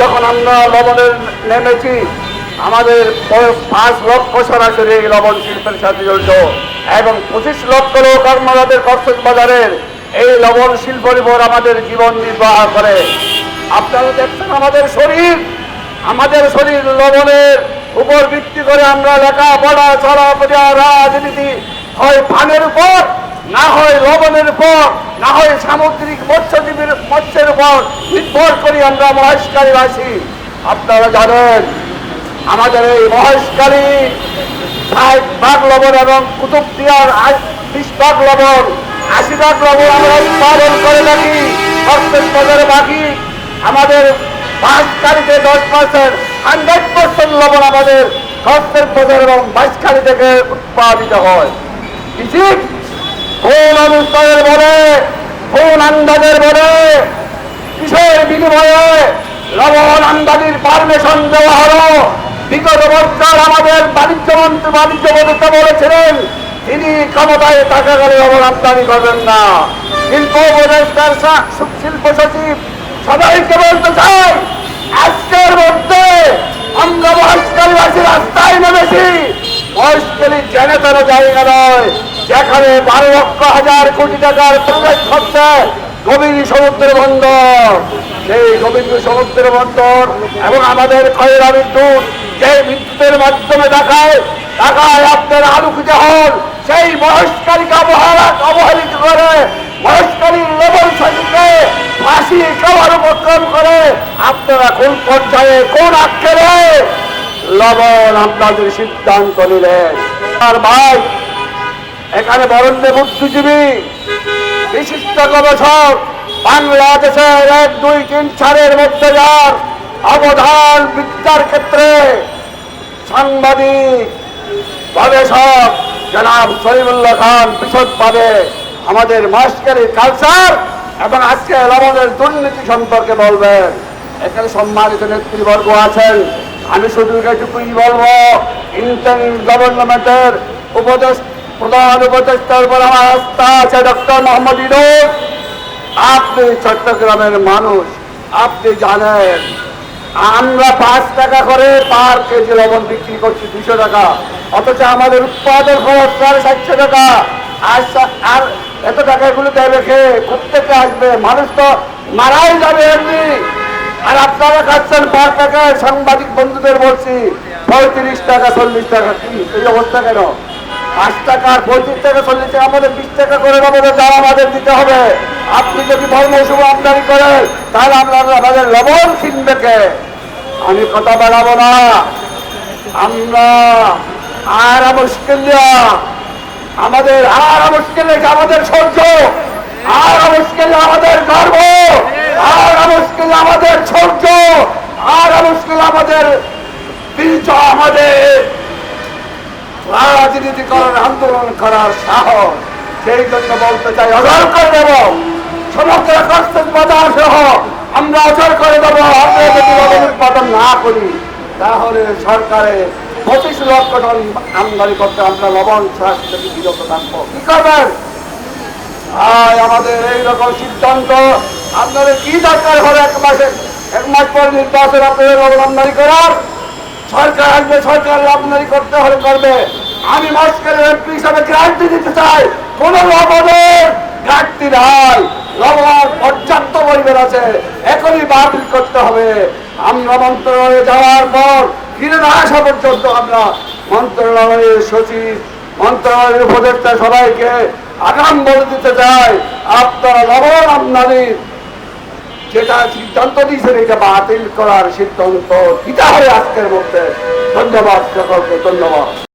যখন আমরা লবণের নেমেছি, আমাদের পাঁচ লক্ষ সরাসরি লবণ শিল্পের সাথে জড়িত। এবং পঁচিশ লক্ষ লোক আমাদের কর্তন বাজারের এই লবণ শিল্পের উপর আমাদের জীবন নির্বাহ করে। আপনারা দেখছেন আমাদের শরীর। আমাদের শরীর লবণের উপর ভিত্তি করে আমরা লেখা লেখাপড়া, চলাফেরা, রাজনীতি হয় পানের উপর, না হয় লবণের উপর। না হয় সামুদ্রিক মৎস্যজীবীর মৎস্যের উপর নির্ভর করি আমরা মহেশকারী আছি আপনারা জানেন, আমাদের এই মহেশকারী ভাগ লবণ এবং কুতুবদিয়ার বিশ ভাগ লবণ, আশি ভাগ লবণ আমরা উৎপাদন করে থাকি। প্রত্যেক বাকি আমাদের দশ পার্সেন্ট, হান্ড্রেড পার্সেন্ট লবণ আমাদের প্রত্যেক বাজার এবং বাঁশকারি থেকে উৎপাদিত হয়। কৃষি কোন অনুষ্ঠানের বলে, কোন আন্দাজের বলে, কিসের বিনিময়ে লবণ আমদানির পারমিশন দেওয়া হলো? বিগত বছর আমাদের বাণিজ্য মন্ত্রী বাণিজ্য মন্ত্রী বলেছিলেন, তিনি ক্ষমতায় টাকা গেলে লবণ আমদানি করবেন না। শিল্প উপদেষ্টার শিল্প সচিব সবাইকে বলতে চাই, আজকের মধ্যে আমরা মহেশকালীবাসী রাস্তায় নেমেছি। মহেশকালী জেনে তেনে জায়গা নয়। যেখানে বারো লক্ষ হাজার কোটি টাকার প্রবেশ হচ্ছে গভীর সমুদ্র বন্দর। সেই গভীর সমুদ্র বন্দর এবং আমাদের খয়রা বিদ্যুৎ যে বিদ্যুতের মাধ্যমে দেখায় টাকায় আপনার আলোকিত হন সেই মহেশকালীকে অবহেলা অবহেলিত করে, মহেশকালীর লেবল সচিবকে ফাঁসি খাওয়ার উপক্রম করে আপনারা কোন পর্যায়ে, কোন আক্ষেরে লবণ আপনাদের সিদ্ধান্ত নিলেন। আর ভাই এখানে বরেণ্য বুদ্ধিজীবী, বিশিষ্ট গবেষক, বাংলাদেশের এক, দুই, তিন চারের মধ্যে যার অবদান বিদ্যার ক্ষেত্রে সাংবাদিক, গবেষক জনাব সলিমুল্লাহ খান বিশদভাবে আমাদের মাস্টারের কালচার এবং আজকে লবণের দুর্নীতি সম্পর্কে বলবেন। এখানে সম্মানিত নেতৃবর্গ আছেন। আমি শুধু এটুকুই বলব ইন্টার গভর্নমেন্টের উপদেশ প্রধান উপদেষ্টার উপর আস্থা আছে ডক্টর মোহাম্মদ ইনুস আপনি চট্টগ্রামের মানুষ, আপনি জানেন, আমরা পাঁচ টাকা করে পার কেজি লবণ বিক্রি করছি দুশো টাকা, অথচ আমাদের উৎপাদন খরচ সাড়ে সাতশো টাকা। আর এত টাকাগুলো দেবে খেয়ে প্রত্যেকে আসবে, মানুষ তো মারাই যাবে এমনি। আর আপনারা খাচ্ছেন পাঁচ টাকায় সাংবাদিক বন্ধুদের বলছি, পঁয়ত্রিশ টাকা, চল্লিশ টাকা, কি? এই অবস্থা কেন? পাঁচ টাকা আর পঁয়ত্রিশ টাকা, চল্লিশ টাকা, আমাদের বিশ টাকা করে আমাদের দাম আমাদের দিতে হবে। আপনি যদি মৌসুম আমদানি করেন, তাহলে আপনার আমাদের লবণ কিনবে কে? আমি কথা বাড়াবো না। আমরা আর মুশকিল আমাদের আর মুশকিল আমাদের সহ্য। আর মুশকিল আমাদের গর্ব আর মুশকিল আমাদের সহ্য। আর মুশকিল আমাদের বীর্য আমাদের। রাজনীতি করার আন্দোলন করার সাহস। সেই জন্য বলতে চাই, অজর করে দেব। সমগ্র কষ্টের বাজার সহ আমরা অজর করে দেবো। উৎপাদন না করি, তাহলে সরকারে পঁচিশ লক্ষ টন আমদানি করতে আমরা লবণ থেকে বিরত থাকব কি করবেন? আমাদের এইরকম সিদ্ধান্ত। আপনাদের কি দরকার হবে এক মাসে? এক মাস পর নির্বাচন, আপনাদের লবণ আমদানি করার? সরকার আসবে, সরকার আমদানি করতে হলে করবে। আমি মস্কের এমপি হিসাবে গ্যারান্টি দিতে চাই, কোন লবণের ঘাটতি নাই। লবণ পর্যাপ্ত পরিমাণ আছে, এখনই বাতিল করতে হবে। আমরা মন্ত্রণালয়ে যাওয়ার পর ফিরে না আসা পর্যন্ত আমরা মন্ত্রণালয়ের সচিব, মন্ত্রণালয়ের উপদেষ্টা সবাইকে আগাম বলে দিতে চাই, আপনারা লবণ আমদানির যেটা সিদ্ধান্ত দিয়েছেন এটা বাতিল করার সিদ্ধান্ত দিতে হবে আজকের মধ্যে। ধন্যবাদ ধন্যবাদ।